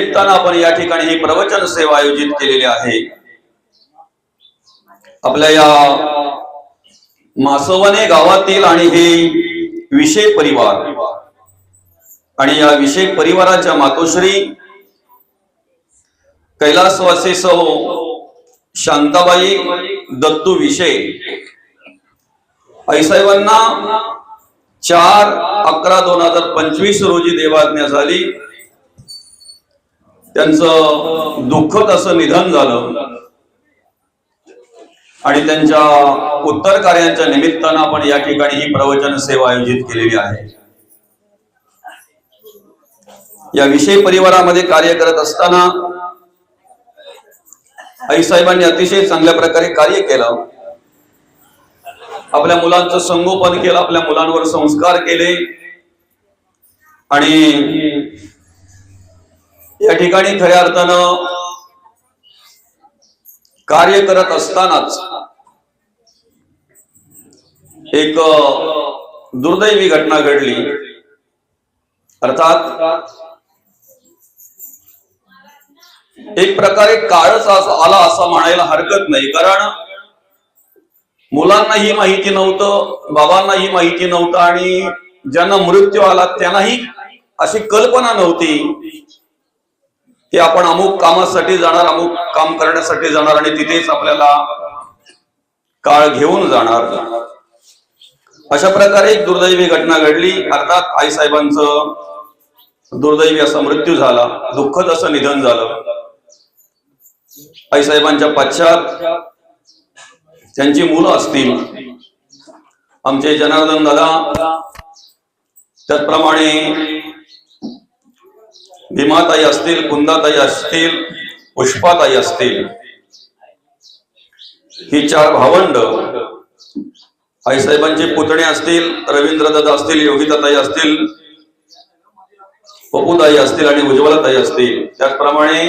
निमित्तानं आपण या ठिकाणी ही प्रवचन सेवा आयोजित केलेली आहे. आपल्या या मासवने गावातील आणि हे विषय परिवार आणि या विषय परिवाराच्या मातोश्री कैलासवासी सौ शांताबाई दत्तू विषय आईसाहेबांना चार अकरा दोन हजार पंचवीस रोजी देवाज्ञा झाली. त्यांचं दुःखद असं निधन झालं. आणि त्यांच्या उत्तर कार्यांच्या निमित्तानं आपण या ठिकाणी ही प्रवचन सेवा आयोजित केलेली आहे. या विषय परिवारामध्ये कार्य करत असताना आईसाहेबांनी अतिशय चांगल्या प्रकारे कार्य केलं. आपल्या मुलांचं संगोपन केलं आपल्या मुलांवर संस्कार केले. आणि या ठिकाणी खऱ्या अर्थानं कार्य करत असतानाच एक दुर्दैवी घटना घडली. अर्थात एक प्रकारे काळच आला असं म्हणायला हरकत नाही. कारण मुलांनाही माहिती नव्हतं बाबांनाही माहिती नव्हतं आणि ज्यांना मृत्यू आला त्यांनाही अशी कल्पना नव्हती की आपण अमुक कामासाठी जाणार अमुक काम करण्यासाठी जाणार आणि तिथेच आपल्याला काळ घेऊन जाणार. अशा प्रकारे एक दुर्दैवी घटना घडली. अर्थात आईसाहेबांचं दुर्दैवी असा मृत्यू झाला. दुःखद असं निधन झालं. आईसाहेबांच्या पश्चात त्यांची मुलं असतील. आमचे जनार्दन दादा त्याचप्रमाणे भीमाताई असतील कुंदाताई असतील पुष्पाताई असतील ही चार भावंड आईसाहेबांचे पुतणे असतील रवींद्रदादा असतील योगिताताई असतील पपुताई असतील आणि उज्ज्वलाताई असतील. त्याचप्रमाणे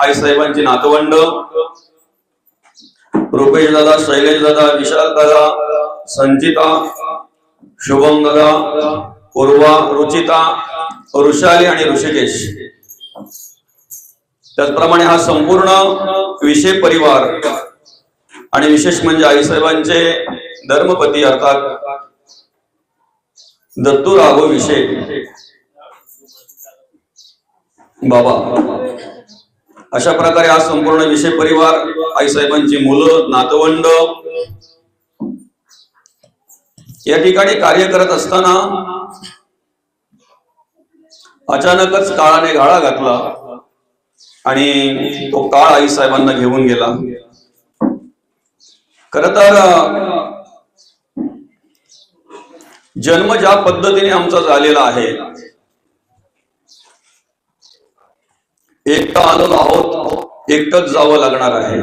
आईसाहेबांची नातवंड रुपेश दादा शैलेश दादा विशाल दादा संचिता शुभम दादा पूर्वा रुचिता ऋषाली आणि ऋषिकेश. त्याचप्रमाणे हा संपूर्ण विषय परिवार आणि विशेष म्हणजे आईसाहेबांचे धर्मपती अर्थात दत्तू राघो विषय. बाबा अशा प्रकारे हा संपूर्ण विषय परिवार आईसाहेबांची मुलं नातवंड या ठिकाणी कार्य करत असताना अचानकच काळाने घाळा घातला. आणि तो काळ आईसाहेबांना घेऊन गेला. खर तर जन्म ज्या पद्धतीने आमचा झालेला आहे एकटा आलेलो आहोत एकटच जावं लागणार आहे.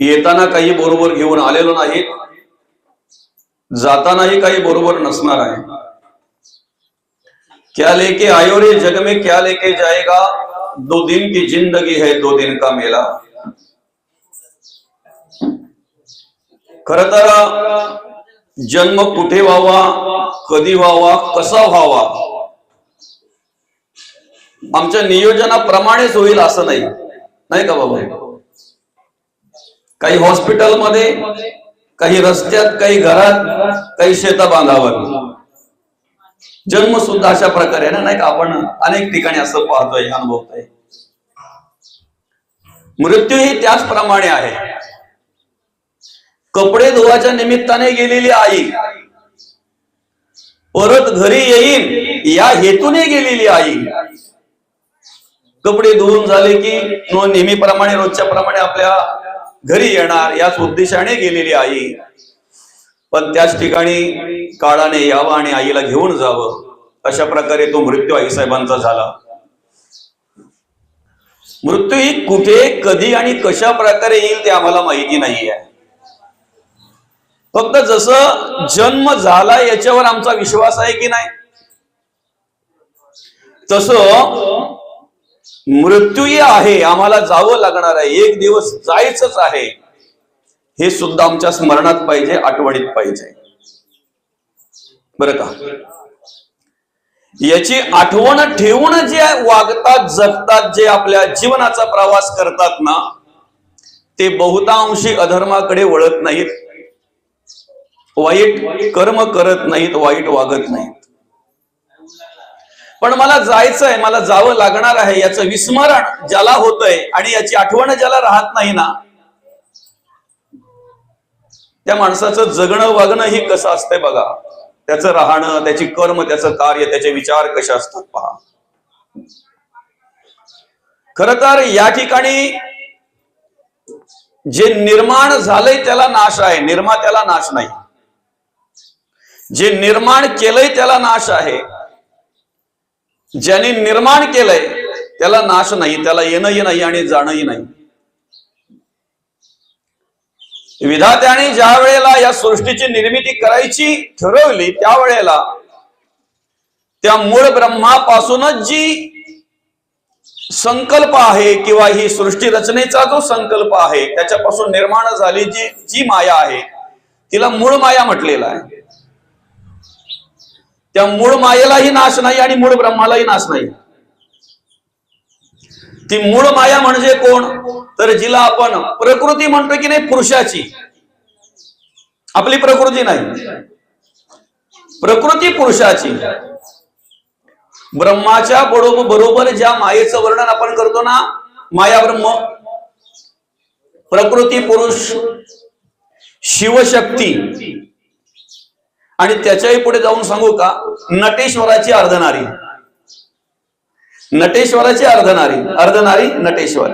येताना काही बरोबर घेऊन आलेलो नाहीत जातानाही काही बरोबर नसणार आहे. क्या लेके आयो हो रे जग में? क्या लेके जाएगा? दो दिन की जिंदगी है दो दिन का मेला। खर तर जन्म कुठे व्हावा कधी व्हावा कसा व्हावा? आमच्या नियोजनाप्रमाणेच होईल असं नाही. नाही का बाबा? काही हॉस्पिटलमध्ये काही रस्त्यात काही घरात काही शेता बांधावर जन्म सुद्धा अशा प्रकारे ना नाही का आपण अनेक ठिकाणी असं पाहतोय अनुभवतोय. मृत्यू ही त्याचप्रमाणे आहे. कपडे धुवाच्या निमित्ताने गेलेली आई परत घरी येईन या हेतूने गेलेली आई. कपडे धुवून झाले की नेहमीप्रमाणे रोजच्या प्रमाणे आपल्या घरी येणार याच उद्देशाने गेलेली आई. पण त्याच ठिकाणी काळाने यावं आणि आईला घेऊन जावं अशा प्रकारे तो मृत्यू आईसाहेबांचा झाला. मृत्यू ही कुठे कधी आणि कशा प्रकारे येईल ते आम्हाला माहिती नाहीये. फक्त जसं जन्म झाला याच्यावर आमचा विश्वास आहे की नाही? तस मृत्यूही आहे आम्हाला जावं लागणार आहे. एक दिवस जायचंच आहे. हे सुद्धा आमच्या स्मरणात पाहिजे आठवणीत पाहिजे. बरं का? याची आठवण ठेवून जे वागतात जगतात जे आपल्या जीवनाचा प्रवास करतात ना ते बहुतांशी अधर्माकडे वळत नाहीत. वाईट कर्म करत नाहीत वाईट वागत नाहीत. पण मला जायचं आहे मला जावं लागणार आहे याचं विस्मरण ज्याला होतंय आणि याची आठवण ज्याला राहत नाही ना त्या माणसाचं जगणं वागणं ही कसं असतंय बघा. त्याचं राहणं त्याची कर्म त्याचं कार्य त्याचे विचार कसे असतात पहा. खर तर या ठिकाणी जे निर्माण झालंय त्याला नाश आहे. निर्मात्याला नाश नाही. जे निर्माण केलंय त्याला नाश आहे. ज्याने निर्माण केलंय त्याला नाश नाही. त्याला येणंही नाही आणि जाणंही नाही. विधात्याने ज्या वेळेला या सृष्टीची निर्मिती करायची ठरवली त्यावेळेला त्या मूळ ब्रह्मापासूनच जी संकल्प आहे किंवा ही सृष्टी रचनेचा जो संकल्प आहे त्याच्यापासून निर्माण झाली जी जी माया आहे तिला मूळ माया म्हटलेला आहे. त्या मूळ मायेलाही नाश नाही आणि मूळ ब्रह्मालाही नाश नाही. ती मूळ माया म्हणजे कोण? तर जिला आपण प्रकृती म्हणतो की नाही पुरुषाची. आपली प्रकृती नाही. प्रकृती पुरुषाची. ब्रह्माच्या बरोबर बरोबर ज्या मायेचं वर्णन आपण करतो ना माया ब्रह्म प्रकृती पुरुष शिवशक्ती. आणि त्याच्याही पुढे जाऊन सांगू का नटेश्वराची अर्धनारी. नटेश्वराची अर्धनारी. अर्धनारी नटेश्वर.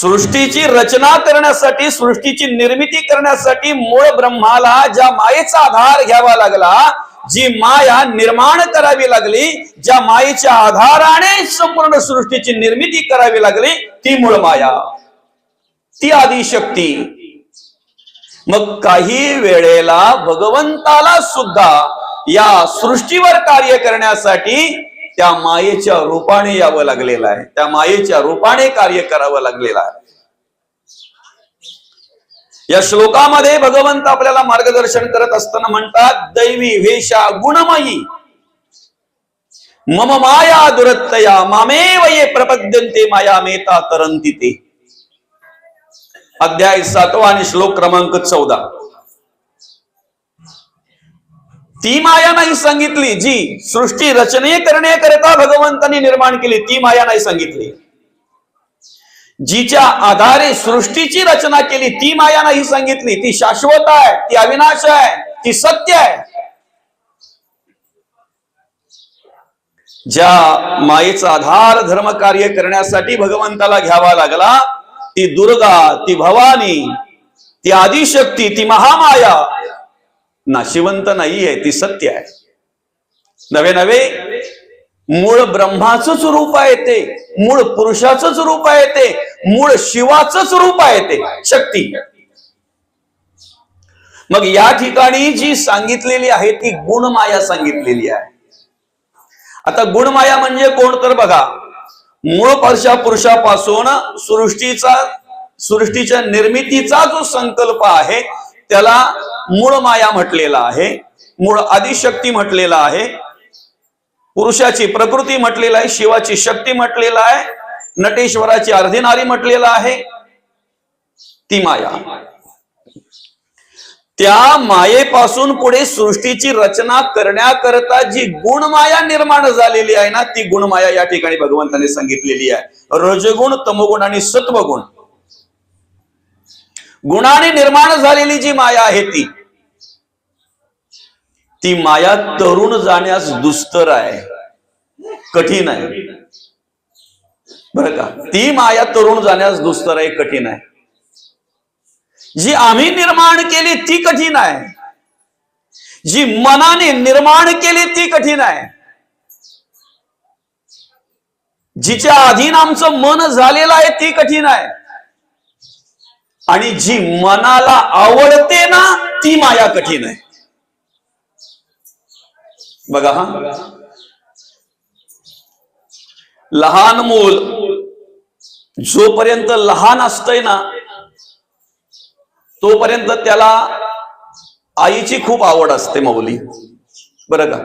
सृष्टीची रचना करण्यासाठी सृष्टीची निर्मिती करण्यासाठी मूळ ब्रह्माला ज्या मायेचा आधार घ्यावा लागला जी माया निर्माण करावी लागली ज्या मायेच्या आधाराने संपूर्ण सृष्टीची निर्मिती करावी लागली ती मूळ माया. ती आदिशक्ती. मग काही वेळेला भगवंताला सुद्धा या सृष्टीवर कार्य करण्यासाठी त्या मायेच्या रूपाने यावं लागलेलं आहे. त्या मायेच्या रूपाने कार्य करावं लागलेलं आहे. या श्लोकामध्ये भगवंत आपल्याला मार्गदर्शन करत असताना म्हणतात दैवी वेशा गुणमयी मम माया दुरत्तया मामेव ये प्रपद्यंते माया मेता तरंती ते. अध्याय सातवा आणि श्लोक क्रमांक चौदा. ती माया नाही सांगितली जी सृष्टी रचने करण्याकरिता भगवंतांनी निर्माण केली ती माया नाही सांगितली. जिच्या आधारे सृष्टीची रचना केली ती माया नाही सांगितली. ती शाश्वत आहे ती अविनाश आहे ती सत्य आहे. ज्या मायेचा आधार धर्म कार्य करण्यासाठी भगवंताला घ्यावा लागला ती दुर्गा ती भवानी ती आदिशक्ती ती महामाया नाशिवंत नाही आहे ती सत्य आहे. नवे नवे मूळ ब्रह्माचंच रूप आहे ते मूळ पुरुषाचंच रूप आहे ते मूळ शिवाचंच रूप आहे ते शक्ती. मग या ठिकाणी जी सांगितलेली आहे ती गुणमाया सांगितलेली आहे. आता गुणमाया म्हणजे कोण? तर बघा मूळ परशा पुरुषापासून सृष्टीचा सृष्टीच्या निर्मितीचा जो संकल्प आहे त्याला मूळ माया म्हटलेला आहे मूळ आदिशक्ती म्हटलेला आहे पुरुषाची प्रकृती म्हटलेला आहे शिवाची शक्ती म्हटलेला आहे नटेश्वराची अर्धिनारी म्हटलेला आहे ती माया. त्या मायेपासून पुढे सृष्टीची रचना करण्याकरता जी गुणमाया निर्माण झालेली आहे ना ती गुणमाया या ठिकाणी भगवंताने सांगितलेली आहे. रजगुण तमगुण आणि सत्वगुण. गुणाने निर्माण झालेली जी माया आहे ती ती माया तरुण जाण्यास दुस्तर आहे कठीण आहे. बरं का? ती माया तरुण जाण्यास दुस्तर आहे कठीण आहे. जी आम्ही निर्माण केली ती कठीण आहे. जी मनाने निर्माण केली ती कठीण आहे. जिच्या अधीन आमचं मन झालेलं आहे ती कठीण आहे. आणि जी मनाला आवडते ना ती माया कठीण आहे. बघा हा. लहान मूल जोपर्यंत लहान असतंय ना तोपर्यंत त्याला आईची खूप आवड असते मौली बरं का?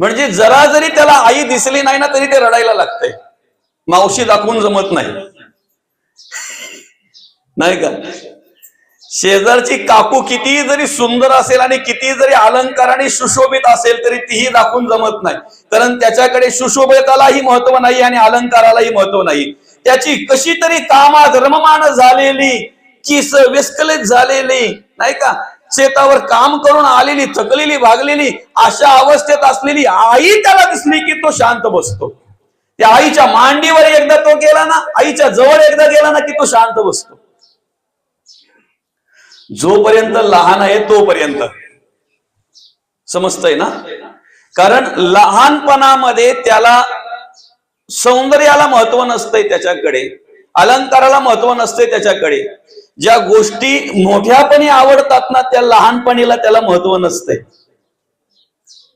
म्हणजे जरा जरी त्याला आई दिसली नाही ना तरी ते रडायला लागतंय. मावशी दाखवून जमत नाही. नाही का? शेजारची काकू कितीही जरी सुंदर असेल आणि कितीही जरी अलंकाराने सुशोभित असेल तरी तीही दाखवून जमत नाही. कारण त्याच्याकडे सुशोभितालाही महत्त्व नाही आणि अलंकारालाही महत्त्व नाही. त्याची कशी तरी कामात धर्ममान झालेली किस विस्कलित झालेली नाही का? शेतावर काम करून आलेली थकलेली भागलेली अशा अवस्थेत असलेली आई त्याला दिसली की तो शांत बसतो. त्या आईच्या मांडीवर एकदा तो गेला ना आईच्या जवळ एकदा गेला ना की तो शांत बसतो. जोपर्यंत लहान आहे तोपर्यंत. समजतंय ना? कारण लहानपणामध्ये त्याला सौंदर्याला महत्त्व नसतंय त्याच्याकडे अलंकाराला महत्त्व नसते त्याच्याकडे. ज्या गोष्टी मोठ्यापणी आवडतात ना त्या लहानपणीला त्याला महत्त्व नसते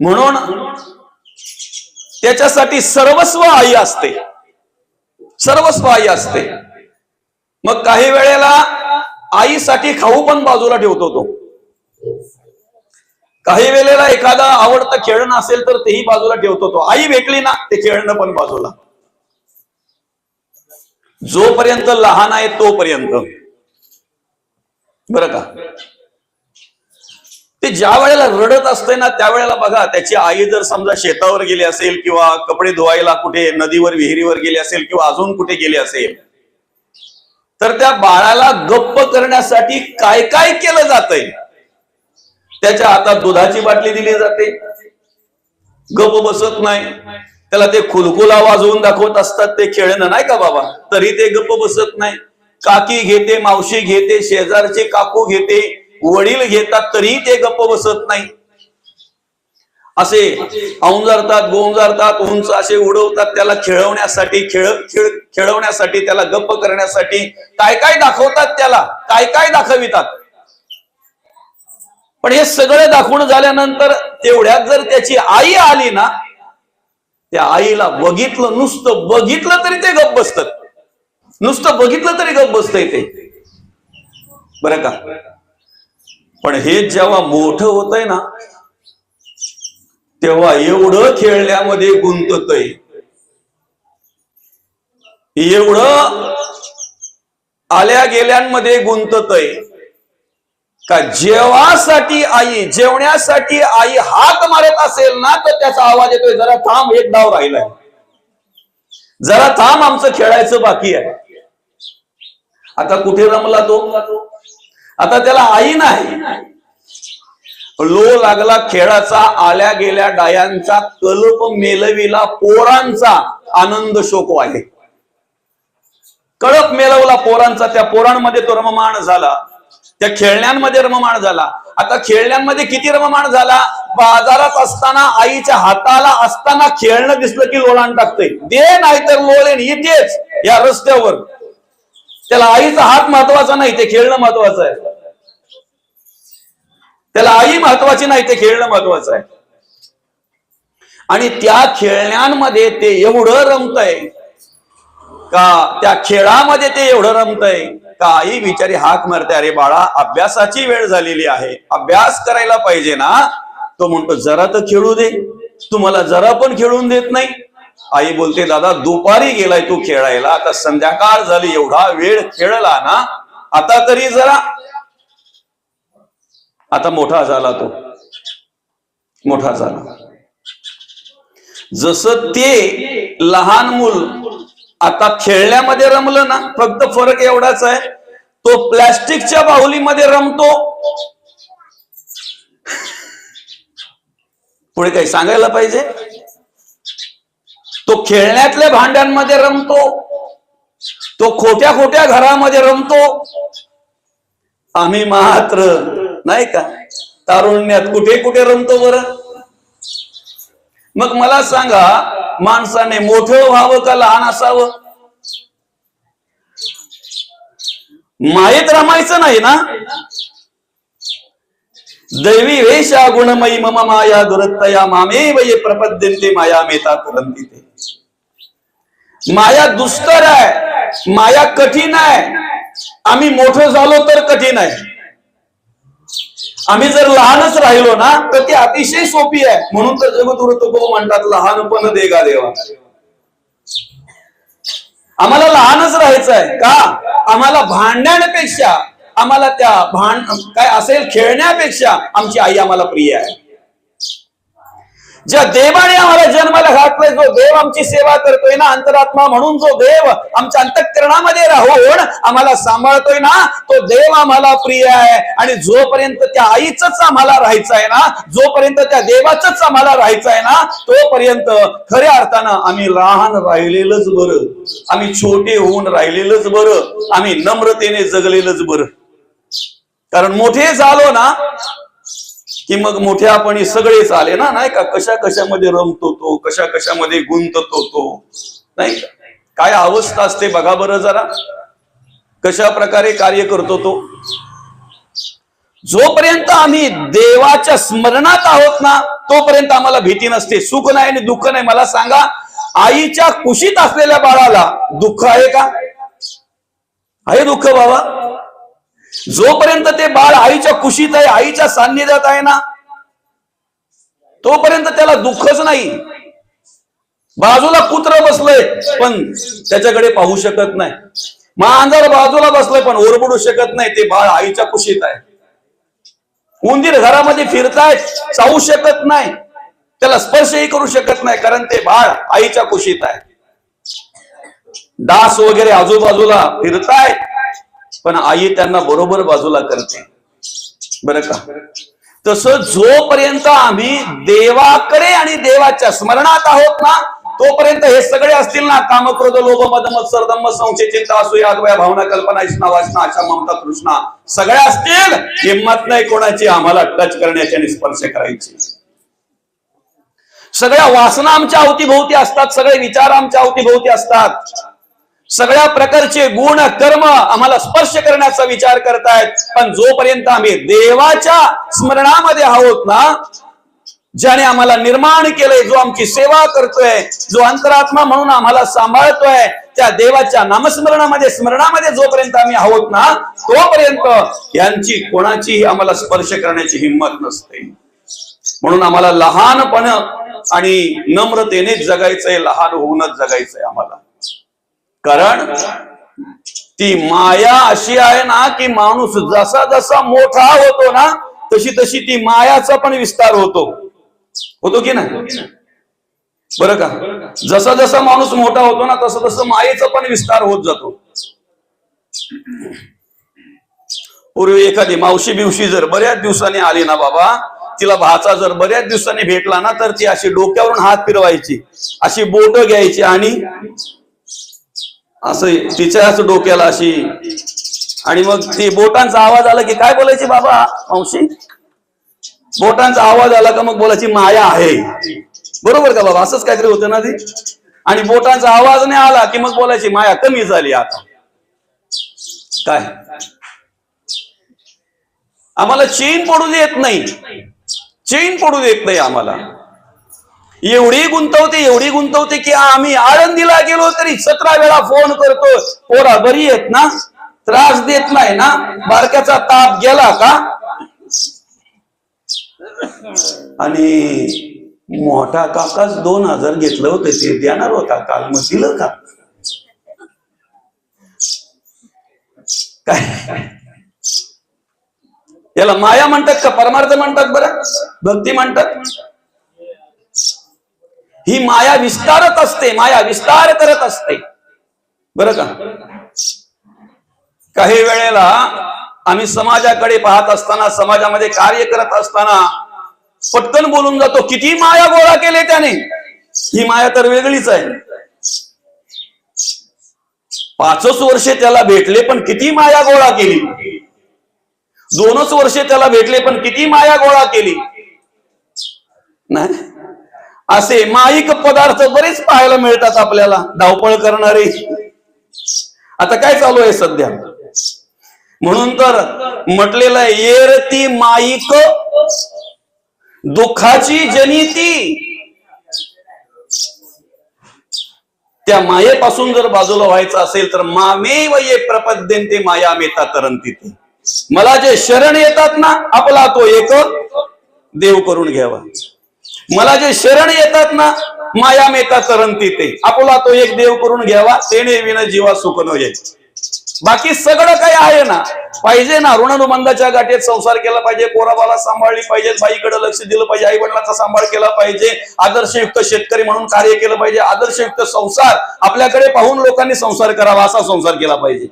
म्हणून त्याच्यासाठी सर्वस्व आई असते. सर्वस्व आई असते. मग काही वेळेला आईसाठी खाऊ पण बाजूला ठेवतो तो. काही वेळेला एखादा आवडतं खेळणं असेल तर तेही बाजूला ठेवतो तो. आई भेटली ना ते खेळणं पण बाजूला. जोपर्यंत लहान आहे तोपर्यंत. बरं का? ते ज्या वेळेला रडत असते ना त्यावेळेला बघा त्याची आई जर समजा शेतावर गेली असेल किंवा कपडे धुवायला कुठे नदीवर विहिरीवर गेली असेल किंवा अजून कुठे गेली असेल तर त्या बाळाला गप्प करण्यासाठी काय काय केलं जातंय? त्याच्या हातात दुधाची बाटली दिली जाते. गप बसत नाही. त्याला ते खुलखुला वाजवून दाखवत असतात. ते खेळणं नाही का बाबा? तरी ते गप्प बसत नाही. काकी घेते मावशी घेते शेजारचे काकू घेते वडील घेतात तरीही ते गप्प बसत नाही. असे औंजारतात गोंजारतात उंच असे उडवतात त्याला खेळवण्यासाठी खेळ खेळ खेळवण्यासाठी त्याला गप्प करण्यासाठी काय काय दाखवतात त्याला? काय काय दाखवितात? पण हे सगळं दाखवून झाल्यानंतर तेवढ्यात जर त्याची आई आली ना त्या आईला बघितलं नुसतं बघितलं तरी ते गप्प बसतात. नुसतं बघितलं तरी गप्प बसतंय ते. बरं का? पण हे जेव्हा मोठं होतंय ना तेव्हा एवढं खेळण्यामध्ये गुंततय. एवढं आल्या गेल्यांमध्ये गुंततय. का जेवासाठी आई जेवण्यासाठी आई हात मारत असेल ना तर त्याचा आवाज येतोय जरा थांब एक डाव राहिलाय. जरा थांब आमचं खेळायचं बाकी आहे. आता कुठे रमला तो? आता त्याला आई नाही. लो लागला खेळाचा आल्या गेल्या डायांचा कल्प मेलविला पोरांचा आनंद शोक आहे कळप मेलवला पोरांचा त्या पोरांमध्ये तो रममाण झाला. त्या खेळण्यांमध्ये रममाण झाला. आता खेळण्यांमध्ये किती रममाण झाला? बाजारात असताना आईच्या हाताला असताना खेळणं दिसलं की लोळान टाकतंय. दे नाही तर लोळेन इथेच या रस्त्यावर. त्याला आईचा हात महत्त्वाचा नाही ते खेळणं महत्वाचं आहे. त्याला आई महत्वाची नाही ते खेळणं महत्वाचं आहे. आणि त्या खेळण्यांमध्ये ते एवढं रमतय का त्या खेळामध्ये ते एवढं रमतय का आई बिचारी हाक मारते अरे बाळा अभ्यासाची वेळ झालेली आहे. अभ्यास करायला पाहिजे ना. तो म्हणतो जरा तर खेळू दे. तुम्हाला जरा पण खेळून देत नाही. आई बोलते दादा दुपारी गेलाय तू खेळायला. आता संध्याकाळ झाली एवढा वेळ खेळला ना आता तरी जरा आता मोठा झाला तो. मोठा झाला. जसं ते लहान मूल आता खेळण्यामध्ये रमलं ना फक्त फरक एवढाच आहे तो प्लॅस्टिकच्या बाहुलीमध्ये रमतो. पुढे काही सांगायला पाहिजे? तो खेळण्यातल्या भांड्यांमध्ये रमतो. तो खोट्या खोट्या घरामध्ये रमतो. आम्ही मात्र नाही का? तारुण्यात कुठे कुठे रमतो बरं? मग मला सांगा माणसाने मोठं व्हावं का लहान असावं? मायेत रमायचं नाही ना? दैवी वेशा गुणमयी मम माया दुरत्तया मामे वये प्रपद्यंते माया मेता ते माया दुस्तर आहे माया कठीण आहे. आम्ही मोठं झालो तर कठीण आहे. आम्ही जर लहानच राहिलो ना तर ती अतिशय सोपी आहे. म्हणून तर जगदुर तुकोबा म्हणतात लहानपण देगा देवा. आम्हाला लहानच राहायचं आहे का? आम्हाला भांडण्यापेक्षा आम्हाला त्या भांड काय असेल खेळण्यापेक्षा आमची आई आम्हाला प्रिय आहे. ज्या देवाने आम्हाला जन्माला घातलाय जो देव आमची सेवा करतोय ना अंतरात्मा म्हणून जो देव आमच्या अंतःकरणामध्ये राहून आम्हाला सांभाळतोय ना तो देव आम्हाला प्रिय आहे. आणि जोपर्यंत त्या आईच आम्हाला राहायचं आहे ना जोपर्यंत त्या देवाच आम्हाला राहायचं आहे ना तोपर्यंत खऱ्या अर्थानं आम्ही लहान राहिलेलंच बरं. आम्ही छोटे होऊन राहिलेलंच बरं. आम्ही नम्रतेने जगलेलंच बरं. कारण मोठे झालो ना की मग मोठ्यापणी सगळेच आले ना नाही का? कशा कशामध्ये रमतो तो कशा कशामध्ये गुंततो तो नाही का? काय अवस्था असते बघा बरं जरा. कशा प्रकारे कार्य करतो तो? जोपर्यंत आम्ही देवाच्या स्मरणात आहोत ना तोपर्यंत आम्हाला भीती नसते. सुख नाही आणि दुःख नाही. मला सांगा आईच्या कुशीत असलेल्या बाळाला दुःख आहे का? आहे दुःख बाबा. जोपर्यंत ते बाळ आईच्या कुशीत आहे आईच्या सान्निध्यात आहे ना तोपर्यंत त्याला दुःखच नाही. बाजूला कुत्र बसलंय पण त्याच्याकडे पाहू शकत नाही. मांजर बाजूला बसलंय पण ओरबडू शकत नाही ते बाळ आईच्या कुशीत आहे. उंदीर घरामध्ये फिरतायत चावू शकत नाही. त्याला स्पर्शही करू शकत नाही कारण ते बाळ आईच्या कुशीत आहे. डास वगैरे आजूबाजूला फिरतायत पण आई त्यांना बरोबर बाजूला करते. बरं का? तसं जोपर्यंत आम्ही देवाकडे आणि देवाच्या स्मरणात आहोत ना तोपर्यंत हे सगळे असतील ना कामक्रोध लोभ मद मत्सर संशय चिंता असूया अद्वया भावना कल्पना इष्णा वासना आशा ममता कृष्णा सगळ्या असतील हिंमत नाही कोणाची आम्हाला टच करण्याची आणि स्पर्श करायची. सगळ्या वासना आमच्या अवतीभोवती असतात सगळे विचार आमच्या अवतीभोवती असतात. सगळ्या प्रकारचे गुण कर्म आम्हाला स्पर्श करण्याचा विचार करतायत. पण जोपर्यंत आम्ही देवाच्या स्मरणामध्ये आहोत ना ज्याने आम्हाला निर्माण केलंय जो आमची सेवा करतोय जो अंतरात्मा म्हणून आम्हाला सांभाळतोय त्या देवाच्या नामस्मरणामध्ये स्मरणामध्ये जोपर्यंत आम्ही आहोत ना तोपर्यंत यांची कोणाची आम्हाला स्पर्श करण्याची हिंमत नसते. म्हणून आम्हाला लहानपण आणि नम्रतेनेच जगायचंय लहान होऊनच जगायचंय आम्हाला. कारण ती माया अशी आहे ना की माणूस जसा जसा मोठा होतो ना तशी तशी ती मायाचा पण विस्तार होतो. होतो की नाही? बरं का? जसा जसा माणूस मोठा होतो ना तसं तसं मायेचा पण विस्तार होत जातो. पूर्वी एखादी मावशी बिवशी जर बऱ्याच दिवसांनी आली ना बाबा तिला भाचा जर बऱ्याच दिवसांनी भेटला ना तर ती अशी डोक्यावरून हात फिरवायची. अशी बोट घ्यायची आणि असं तिच्याच डोक्याला अशी. आणि मग ती बोटांचा आवाज आला की काय बोलायची बाबा? मावशी? बोटांचा आवाज आला का मग बोलायची माया आहे. बरोबर का बाबा? असंच काहीतरी होतं ना ती? आणि बोटांचा आवाज नाही आला की मग बोलायची माया कमी झाली आता. काय? आम्हाला चेन पडू देत नाही. चेन पडू देत नाही आम्हाला. एवढी गुंतवते एवढी गुंतवते की आम्ही आळंदीला गेलो तरी सतरा वेळा फोन करतो. पोरा बरी आहेत ना? त्रास देत नाही ना? बारक्याचा ताप गेला का? आणि मोठा काकाच दोन हजार घेतलं होतं ते देणार होता काल. मग दिलं का? काय? याला माया म्हणतात का परमार्थ म्हणतात बरं? भक्ती म्हणतात? ही माया विस्तारत असते माया विस्तार करत असते. बरं का? काही वेळेला आम्ही समाजाकडे पाहत असताना समाजामध्ये कार्य करत असताना पटकन बोलून जातो किती माया गोळा केले त्याने? ही माया तर वेगळीच आहे. पाचच वर्षे त्याला भेटले पण किती माया गोळा केली? दोनच वर्षे त्याला भेटले पण किती माया गोळा केली? नाही. असे माईक पदार्थ बरेच पाहायला मिळतात आपल्याला. धावपळ करणारे. आता काय चालू आहे सध्या? म्हणून तर म्हटलेलं आहे येरती माईक दुःखाची जनिती त्या मायेपासून जर बाजूला व्हायचं असेल तर मामेव ये प्रपद्यंते माया मेता तरंती मला जे शरण येतात ना आपला तो एक देव करून घ्यावा. मला जे शरण येतात ना माया मेता तरंती ते. आपला तो एक देव करून घ्यावा तेने विन जीवा सुखन न बाकी सगळं काही आहे ना पाहिजे ना ऋणानुबंधाच्या गाठीत संसार केला पाहिजे पोराबाला सांभाळली पाहिजे बाईकडे लक्ष दिलं पाहिजे आई वडिलांचा सांभाळ केला पाहिजे आदर्शयुक्त शेतकरी म्हणून कार्य केलं पाहिजे आदर्शयुक्त संसार आपल्याकडे पाहून लोकांनी संसार करावा असा संसार केला पाहिजे.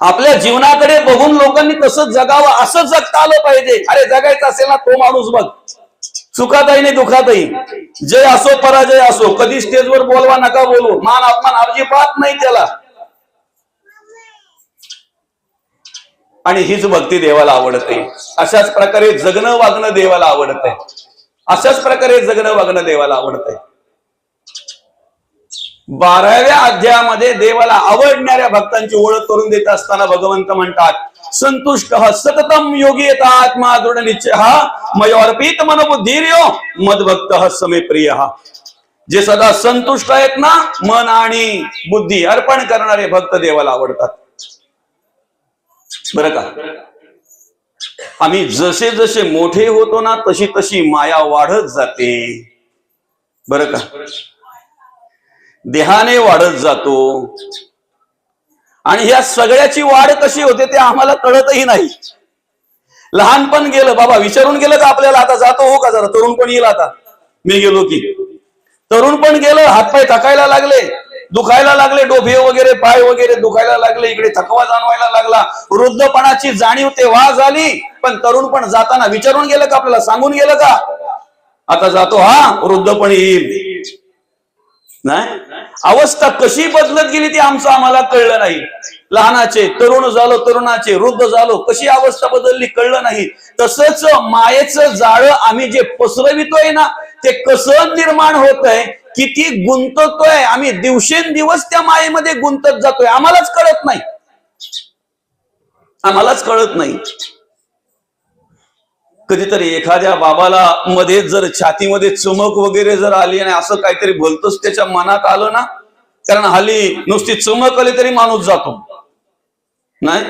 आपल्या जीवनाकडे बघून लोकांनी तसंच जगावं असं जगता आलं पाहिजे. अरे जगायचं असेल ना तो माणूस बघ. सुखातही नाही दुखातही जय असो पराजय असो कधी स्टेजवर बोलवा नका बोलू. मान अपमान अजिबात नाही त्याला. आणि हीच भक्ती देवाला आवडते. अशाच प्रकारे जगणं वागणं देवाला आवडतंय अशाच प्रकारे जगणं वागणं देवाला आवडतंय बाराव्या अध्यायामध्ये देवाला आवडणाऱ्या भक्तांची ओळख करून देत असताना भगवंत म्हणतात संतुष्ट सततम योगी आत्मा दृढ निश्चय हा मयोर्पित मनबुद्धीर्यो मदभक्त समे प्रिय जे सदा संतुष्ट आहेत ना मन आणि बुद्धी अर्पण करणारे भक्त देवाला आवडतात. बरं का? आम्ही जसे जसे मोठे होतो ना तशी तशी माया वाढत जाते. बरं का? देहाने वाढत जातो. आणि ह्या सगळ्याची वाढ कशी होते ते आम्हाला कळतही नाही. लहानपण गेलं बाबा विचारून गेलं का आपल्याला? आता जातो हो का जरा? तरुण पण येईल आता. मी गेलो की. तरुण पण गेलं हातपाय थकायला लागले दुखायला लागले डोभे वगैरे पाय वगैरे दुखायला लागले इकडे थकवा जाणवायला लागला. वृद्धपणाची जाणीव तेव्हा झाली पण तरुण पण जाताना विचारून गेलं का आपल्याला? सांगून गेलं का? आता जातो हा वृद्धपण येईल. नाही? अवस्था कशी बदलत गेली ती आमचं आम्हाला कळलं नाही. लहानाचे तरुण झालो तरुणाचे वृद्ध झालो कशी अवस्था बदलली कळलं नाही. तसंच मायेचं जाळं आम्ही जे पसरवितोय ना ते कसं निर्माण होत आहे किती गुंततोय आम्ही दिवसेंदिवस त्या मायेमध्ये गुंतत जातोय आम्हालाच कळत नाही. आम्हालाच कळत नाही. कधीतरी एखाद्या बाबाला मध्ये जर छातीमध्ये चमक वगैरे जर आली आणि असं काहीतरी बोलतोच त्याच्या मनात आलं ना कारण हल्ली नुसती चमक आली तरी माणूस जातो. नाही?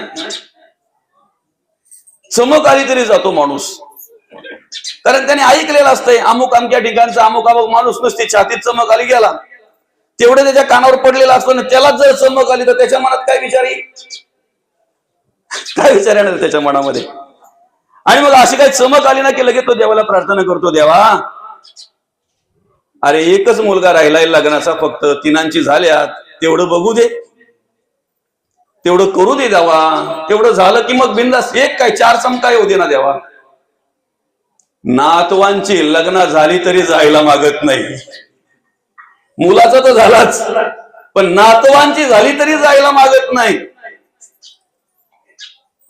चमक आली तरी जातो माणूस. कारण त्याने ऐकलेलं असतंय अमुक अमक्या ठिकाणचा अमुक अमुक माणूस नुसती छातीत चमक आली गेला. तेवढं त्याच्या कानावर पडलेलं असतो ना त्यालाच जर चमक आली तर त्याच्या मनात काय विचार येईल काय विचार येणार त्याच्या मनामध्ये? आणि मग अशी काही चमक आली ना की लगेच तो देवाला प्रार्थना करतो देवा अरे एकच मुलगा राहिलाय लग्नाचा फक्त तिनांची झाल्यात तेवढं बघू दे. तेवढं करू दे देवा. तेवढं झालं की मग बिंदास एक काय चार चमका येऊ दे ना देवा. नातवांची लग्न झाली तरी जायला मागत नाही. मुलाचा तर झालाच पण नातवांची झाली तरी जायला मागत नाही.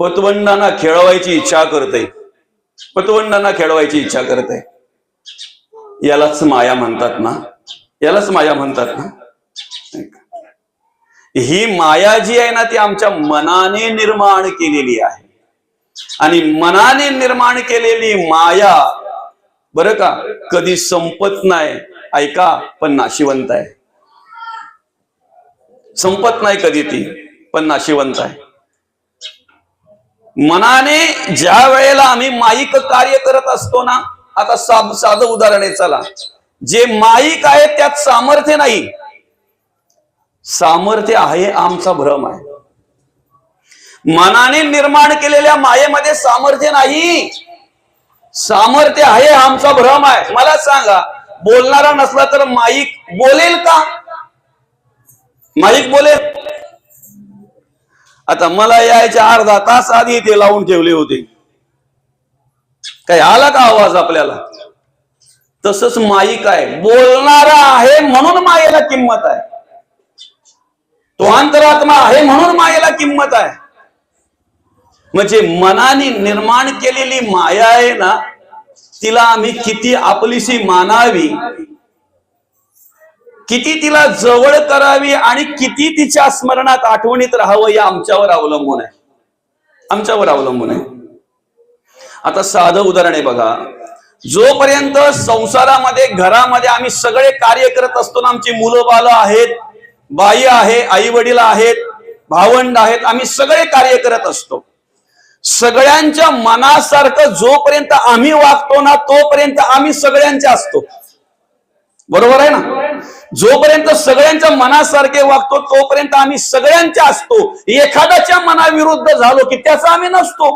पतवंडांना खेळवायची इच्छा करते पतवंडांना खेळवायची इच्छा करते यालाच माया म्हणतात ना? यालाच माया म्हणतात ना? ही माया जी आहे ना ती आमच्या मनाने निर्माण केलेली आहे. आणि मनाने निर्माण केलेली माया बरं का कधी संपत नाही. ऐका पण नाशिवंत आहे. संपत नाही कधी ती पण नाशिवंत आहे. मनाने ज्या वेळेला आम्ही माईक कार्य करत असतो ना आता सा- साधं उदाहरण आहे चला. जे माईक आहे त्यात सामर्थ्य नाही. सामर्थ्य आहे आमचा भ्रम आहे. मनाने निर्माण केलेल्या मायेमध्ये सामर्थ्य नाही. सामर्थ्य आहे आमचा भ्रम आहे. मला सांगा बोलणारा नसला तर माईक बोलेल का? माईक बोलेल? आता मला यायच्या अर्धा तास आधी ते लावून ठेवले होते. काय आला का आवाज आपल्याला? तसंच माईक आहे बोलणारा आहे म्हणून मायेला किंमत आहे. तो अंतरात्मा आहे म्हणून मायेला किंमत आहे. म्हणजे मनाने निर्माण केलेली माया आहे ना तिला आम्ही किती आपलीशी मानावी किती तिला जवळ करावी आणि किती तिच्या स्मरणात आठवणीत राहावं या आमच्यावर अवलंबून आहे. आमच्यावर अवलंबून आहे. आता साधं उदाहरण आहे बघा. जोपर्यंत संसारामध्ये घरामध्ये आम्ही सगळे कार्य करत असतो ना आमची मुलं बालं आहेत बाई आहे आई वडील आहेत भावंड आहेत आम्ही सगळे कार्य करत असतो. सगळ्यांच्या मनासारखं जोपर्यंत आम्ही वागतो ना तोपर्यंत आम्ही सगळ्यांचे असतो. बरोबर आहे ना? जोपर्यंत सगळ्यांच्या मनासारखे वागतो तोपर्यंत आम्ही सगळ्यांच्या असतो. एखाद्याच्या मनाविरुद्ध झालो की त्याचा आम्ही नसतो.